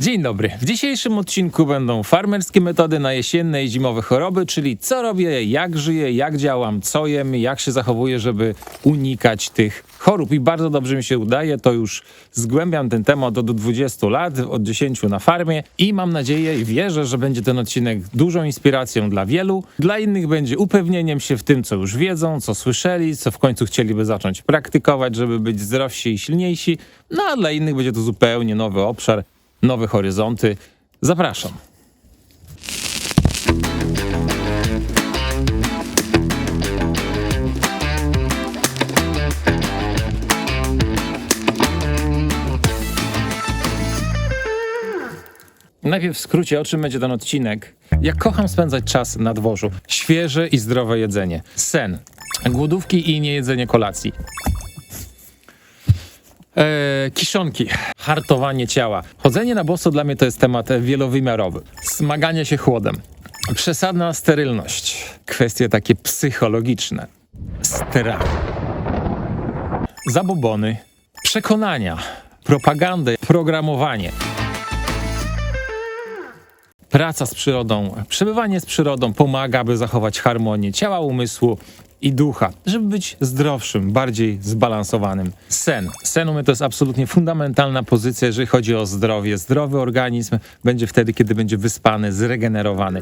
Dzień dobry. W dzisiejszym odcinku będą farmerskie metody na jesienne i zimowe choroby, czyli co robię, jak żyję, jak działam, co jem, jak się zachowuję, żeby unikać tych chorób. I bardzo dobrze mi się udaje, to już zgłębiam ten temat od 20 lat, od 10 na farmie i mam nadzieję i wierzę, że będzie ten odcinek dużą inspiracją dla wielu. Dla innych będzie upewnieniem się w tym, co już wiedzą, co słyszeli, co w końcu chcieliby zacząć praktykować, żeby być zdrowsi i silniejsi. No a dla innych będzie to zupełnie nowy obszar, nowe horyzonty. Zapraszam. Najpierw w skrócie, o czym będzie ten odcinek. Jak kocham spędzać czas na dworzu. Świeże i zdrowe jedzenie. Sen. Głodówki i niejedzenie kolacji. Eee, kiszonki, hartowanie ciała. Chodzenie na boso dla mnie to jest temat wielowymiarowy. Smaganie się chłodem. Przesadna sterylność. Kwestie takie psychologiczne. Strach. Zabobony. Przekonania. Propagandę. Programowanie. Praca z przyrodą, przebywanie z przyrodą pomaga, by zachować harmonię ciała, umysłu i ducha, żeby być zdrowszym, bardziej zbalansowanym. Sen. Sen u to jest absolutnie fundamentalna pozycja, jeżeli chodzi o zdrowie. Zdrowy organizm będzie wtedy, kiedy będzie wyspany, zregenerowany.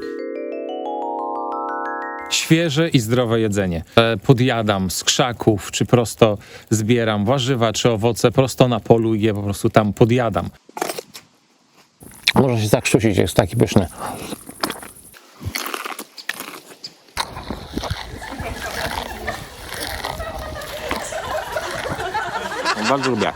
Świeże i zdrowe jedzenie. E, Podjadam z krzaków, czy prosto zbieram warzywa, czy owoce prosto na polu i je po prostu tam podjadam. Można się zakrztusić, jest taki pyszny. Bardzo lubię.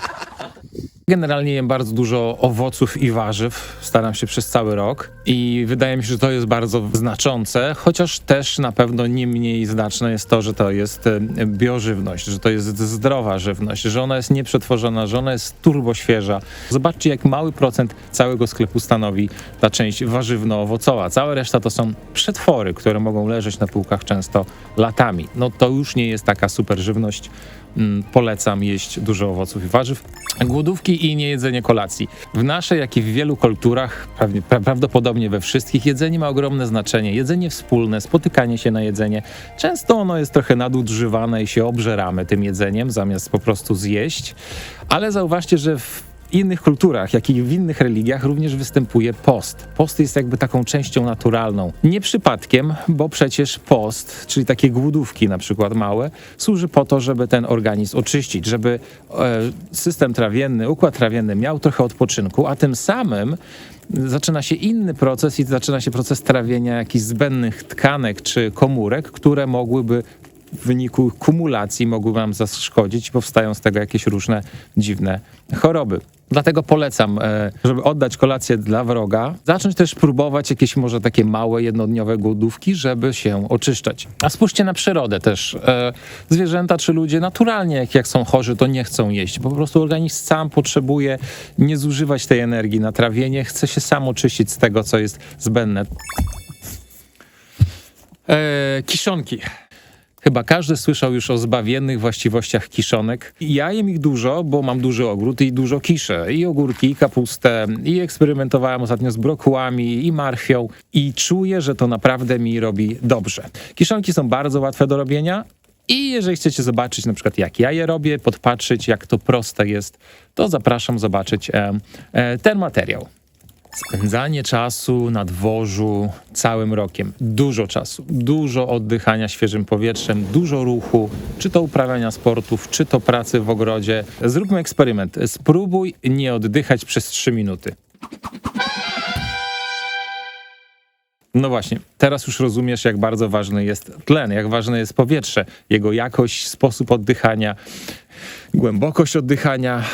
Generalnie jem bardzo dużo owoców i warzyw. Staram się przez cały rok i wydaje mi się, że to jest bardzo znaczące, chociaż też na pewno nie mniej znaczne jest to, że to jest e, biożywność, że to jest zdrowa żywność, że ona jest nieprzetworzona, że ona jest turbo świeża. Zobaczcie, jak mały procent całego sklepu stanowi ta część warzywno-owocowa. Cała reszta to są przetwory, które mogą leżeć na półkach często latami. No to już nie jest taka super żywność. Mm, Polecam jeść dużo owoców i warzyw. Głodówki i niejedzenie kolacji. W naszej, jak i w wielu kulturach, prawdopodobnie we wszystkich, jedzenie ma ogromne znaczenie. Jedzenie wspólne, spotykanie się na jedzenie. Często ono jest trochę nadużywane i się obżeramy tym jedzeniem, zamiast po prostu zjeść. Ale zauważcie, że w innych kulturach, jak i w innych religiach również występuje post. Post jest jakby taką częścią naturalną. Nie przypadkiem, bo przecież post, czyli takie głodówki na przykład małe, służy po to, żeby ten organizm oczyścić, żeby e, system trawienny, układ trawienny miał trochę odpoczynku, a tym samym zaczyna się inny proces i zaczyna się proces trawienia jakichś zbędnych tkanek czy komórek, które mogłyby w wyniku kumulacji mogły nam zaszkodzić powstają z tego jakieś różne dziwne choroby. Dlatego polecam, e, żeby oddać kolację dla wroga, zacząć też próbować jakieś może takie małe, jednodniowe głodówki, żeby się oczyszczać. A spójrzcie na przyrodę też. E, Zwierzęta czy ludzie naturalnie, jak, jak są chorzy, to nie chcą jeść. Po prostu organizm sam potrzebuje nie zużywać tej energii na trawienie, chce się sam oczyścić z tego, co jest zbędne. E, kiszonki. Chyba każdy słyszał już o zbawiennych właściwościach kiszonek. Ja jem ich dużo, bo mam duży ogród i dużo kiszę. I ogórki, i kapustę, i eksperymentowałem ostatnio z brokułami, i marchwią. I czuję, że to naprawdę mi robi dobrze. Kiszonki są bardzo łatwe do robienia. I jeżeli chcecie zobaczyć na przykład jak ja je robię, podpatrzyć jak to proste jest, to zapraszam zobaczyć e, e, ten materiał. Spędzanie czasu na dworzu całym rokiem. Dużo czasu, dużo oddychania świeżym powietrzem, dużo ruchu, czy to uprawiania sportów, czy to pracy w ogrodzie. Zróbmy eksperyment. Spróbuj nie oddychać przez 3 minuty. No właśnie, teraz już rozumiesz, jak bardzo ważny jest tlen, jak ważne jest powietrze, jego jakość, sposób oddychania, głębokość oddychania.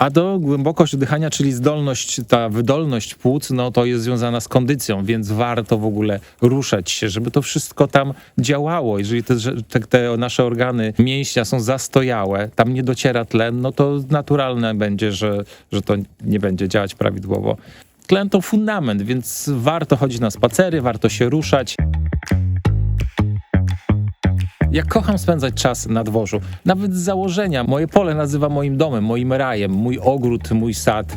A do głębokość oddychania, czyli zdolność, ta wydolność płuc, no to jest związana z kondycją, więc warto w ogóle ruszać się, żeby to wszystko tam działało. Jeżeli te, że- te, te nasze organy mięśnia są zastojałe, tam nie dociera tlen, no to naturalne będzie, że, że to nie będzie działać prawidłowo. Tlen to fundament, więc warto chodzić na spacery, warto się ruszać. Ja kocham spędzać czas na dworzu. Nawet z założenia moje pole nazywa moim domem, moim rajem, mój ogród, mój sad.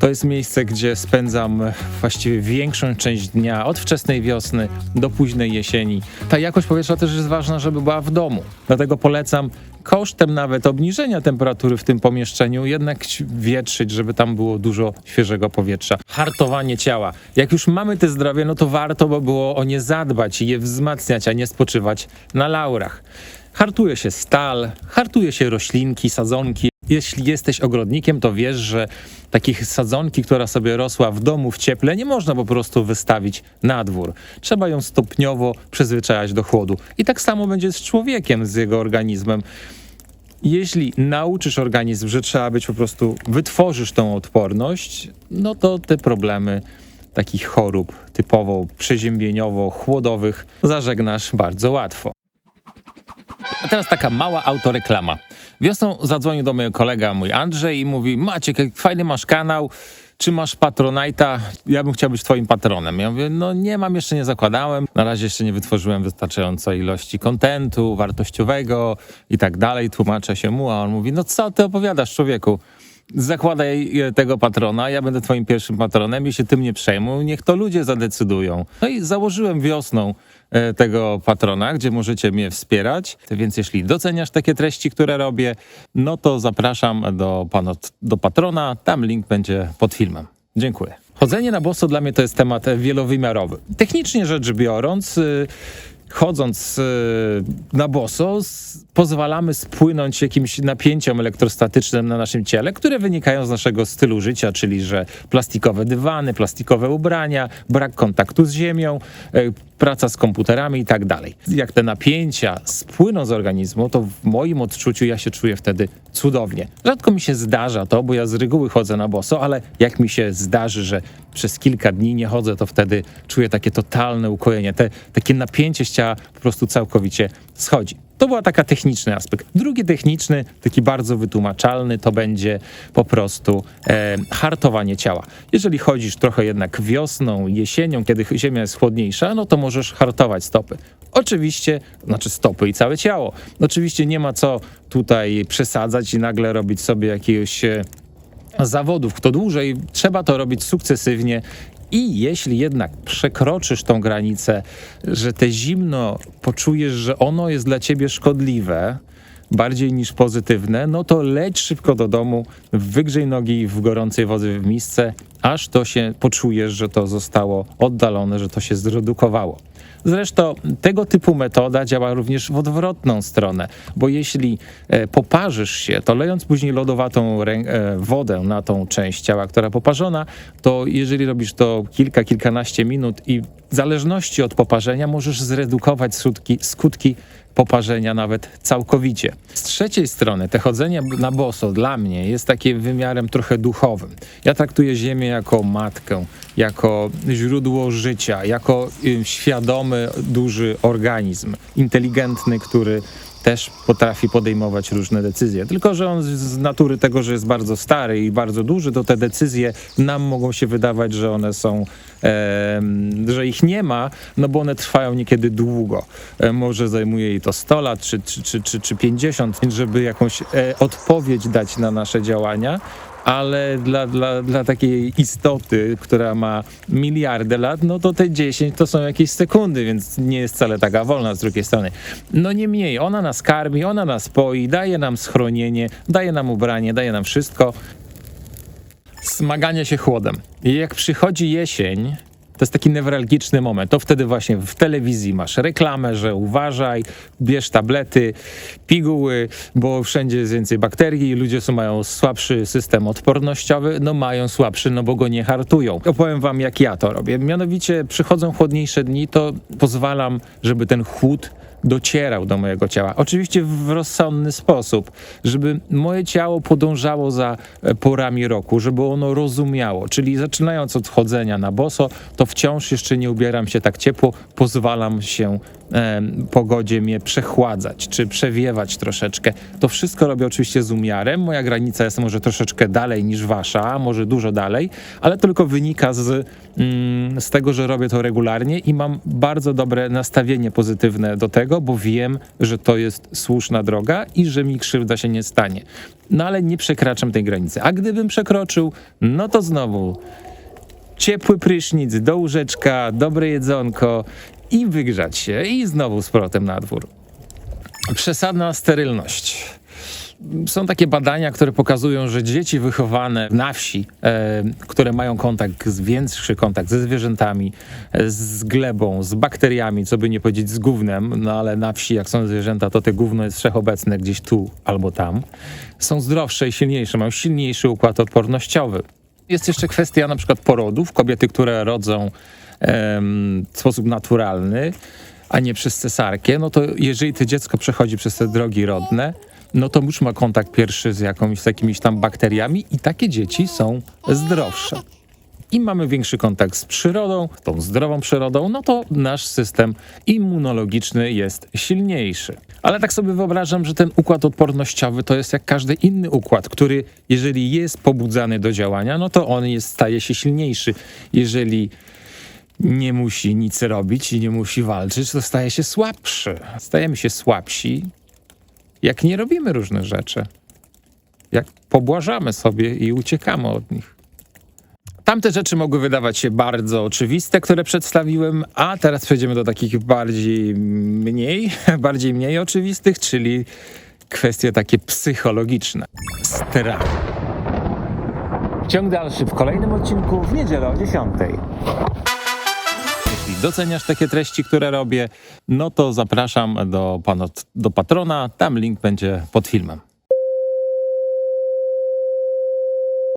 To jest miejsce, gdzie spędzam właściwie większą część dnia, od wczesnej wiosny do późnej jesieni. Ta jakość powietrza też jest ważna, żeby była w domu. Dlatego polecam kosztem nawet obniżenia temperatury w tym pomieszczeniu jednak wietrzyć, żeby tam było dużo świeżego powietrza. Hartowanie ciała. Jak już mamy te zdrowie, no to warto by było o nie zadbać i je wzmacniać, a nie spoczywać na laurach. Hartuje się stal, hartuje się roślinki, sadzonki. Jeśli jesteś ogrodnikiem, to wiesz, że takich sadzonki, która sobie rosła w domu w cieple, nie można po prostu wystawić na dwór. Trzeba ją stopniowo przyzwyczajać do chłodu. I tak samo będzie z człowiekiem, z jego organizmem. Jeśli nauczysz organizm, że trzeba być po prostu, wytworzysz tą odporność, no to te problemy takich chorób typowo przeziębieniowo-chłodowych zażegnasz bardzo łatwo. Teraz taka mała autoreklama. Wiosną zadzwonił do mnie kolega mój Andrzej i mówi: Maciek, fajny masz kanał, czy masz Patronite'a? Ja bym chciał być twoim patronem. Ja mówię, no nie mam, jeszcze nie zakładałem. Na razie jeszcze nie wytworzyłem wystarczającej ilości kontentu wartościowego i tak dalej. Tłumaczę się mu, a on mówi, no co ty opowiadasz człowieku? Zakładaj e, tego patrona, ja będę twoim pierwszym patronem i się tym nie przejmuj, niech to ludzie zadecydują. No i założyłem wiosną e, tego patrona, gdzie możecie mnie wspierać, więc jeśli doceniasz takie treści, które robię, no to zapraszam do, pana, do patrona, tam link będzie pod filmem. Dziękuję. Chodzenie na boso dla mnie to jest temat wielowymiarowy. Technicznie rzecz biorąc, y, chodząc y, na boso, pozwalamy spłynąć jakimś napięciom elektrostatycznym na naszym ciele, które wynikają z naszego stylu życia, czyli że plastikowe dywany, plastikowe ubrania, brak kontaktu z ziemią, y, praca z komputerami i tak dalej. Jak te napięcia spłyną z organizmu, to w moim odczuciu ja się czuję wtedy cudownie. Rzadko mi się zdarza to, bo ja z reguły chodzę na boso, ale jak mi się zdarzy, że przez kilka dni nie chodzę, to wtedy czuję takie totalne ukojenie. Te, takie napięcie z ciała po prostu całkowicie schodzi. To była taka techniczny aspekt. Drugi techniczny, taki bardzo wytłumaczalny, to będzie po prostu e, hartowanie ciała. Jeżeli chodzisz trochę jednak wiosną, jesienią, kiedy ziemia jest chłodniejsza, no to możesz hartować stopy. Oczywiście, znaczy stopy i całe ciało. Oczywiście nie ma co tutaj przesadzać i nagle robić sobie jakiegoś e, zawodów, kto dłużej, trzeba to robić sukcesywnie. I jeśli jednak przekroczysz tą granicę, że te zimno poczujesz, że ono jest dla ciebie szkodliwe, bardziej niż pozytywne, no to leć szybko do domu, wygrzej nogi w gorącej wody w misce, aż to się poczujesz, że to zostało oddalone, że to się zredukowało. Zresztą tego typu metoda działa również w odwrotną stronę, bo jeśli e, poparzysz się, to lejąc później lodowatą e, wodę na tą część ciała, która poparzona, to jeżeli robisz to kilka, kilkanaście minut i w zależności od poparzenia możesz zredukować skutki, skutki poparzenia nawet całkowicie. Z trzeciej strony, te chodzenie na boso dla mnie jest takim wymiarem trochę duchowym. Ja traktuję Ziemię jako matkę, jako źródło życia, jako y, świadomy, duży organizm, inteligentny, który też potrafi podejmować różne decyzje. Tylko, że on z- natury tego, że jest bardzo stary i bardzo duży, to te decyzje nam mogą się wydawać, że one są, em, że ich nie ma, no bo one trwają niekiedy długo. E, może zajmuje jej to 100 lat czy, czy, czy, czy, czy 50, żeby jakąś e, odpowiedź dać na nasze działania. Ale dla, dla, dla takiej istoty, która ma miliardy lat, no to te 10 to są jakieś sekundy, więc nie jest wcale taka wolna z drugiej strony. No niemniej, ona nas karmi, ona nas poi, daje nam schronienie, daje nam ubranie, daje nam wszystko. Smaganie się chłodem. I jak przychodzi jesień, to jest taki newralgiczny moment. To wtedy właśnie w telewizji masz reklamę, że uważaj, bierz tablety, piguły, bo wszędzie jest więcej bakterii, ludzie są, mają słabszy system odpornościowy, no mają słabszy, no bo go nie hartują. Opowiem wam, jak ja to robię. Mianowicie przychodzą chłodniejsze dni, to pozwalam, żeby ten chłód docierał do mojego ciała. Oczywiście w rozsądny sposób, żeby moje ciało podążało za e, porami roku, żeby ono rozumiało. Czyli zaczynając od chodzenia na boso, to wciąż jeszcze nie ubieram się tak ciepło, pozwalam się pogodzie mnie przechładzać, czy przewiewać troszeczkę. To wszystko robię oczywiście z umiarem. Moja granica jest może troszeczkę dalej niż wasza, może dużo dalej, ale tylko wynika z, mm, z tego, że robię to regularnie i mam bardzo dobre nastawienie pozytywne do tego, bo wiem, że to jest słuszna droga i że mi krzywda się nie stanie. No ale nie przekraczam tej granicy. A gdybym przekroczył, no to znowu ciepły prysznic, do łóżeczka, dobre jedzonko i wygrzać się i znowu z powrotem na dwór. Przesadna sterylność. Są takie badania, które pokazują, że dzieci wychowane na wsi, e, które mają kontakt, z- większy kontakt ze zwierzętami, e, z glebą, z bakteriami, co by nie powiedzieć z gównem, no ale na wsi, jak są zwierzęta, to te gówno jest wszechobecne gdzieś tu albo tam, są zdrowsze i silniejsze, mają silniejszy układ odpornościowy. Jest jeszcze kwestia na przykład porodów. Kobiety, które rodzą w sposób naturalny, a nie przez cesarkę, no to jeżeli to dziecko przechodzi przez te drogi rodne, no to już ma kontakt pierwszy z jakąś z jakimiś tam bakteriami i takie dzieci są zdrowsze. I mamy większy kontakt z przyrodą, tą zdrową przyrodą, no to nasz system immunologiczny jest silniejszy. Ale tak sobie wyobrażam, że ten układ odpornościowy to jest jak każdy inny układ, który jeżeli jest pobudzany do działania, no to on jest, staje się silniejszy. Jeżeli nie musi nic robić i nie musi walczyć, to staje się słabszy. Stajemy się słabsi, jak nie robimy różnych rzeczy. Jak pobłażamy sobie i uciekamy od nich. Tamte rzeczy mogły wydawać się bardzo oczywiste, które przedstawiłem, a teraz przejdziemy do takich bardziej mniej, bardziej mniej oczywistych, czyli kwestie takie psychologiczne. Strach. Ciąg dalszy w kolejnym odcinku w niedzielę o 10. Jeśli doceniasz takie treści, które robię, no to zapraszam do, pana, do patrona. Tam link będzie pod filmem.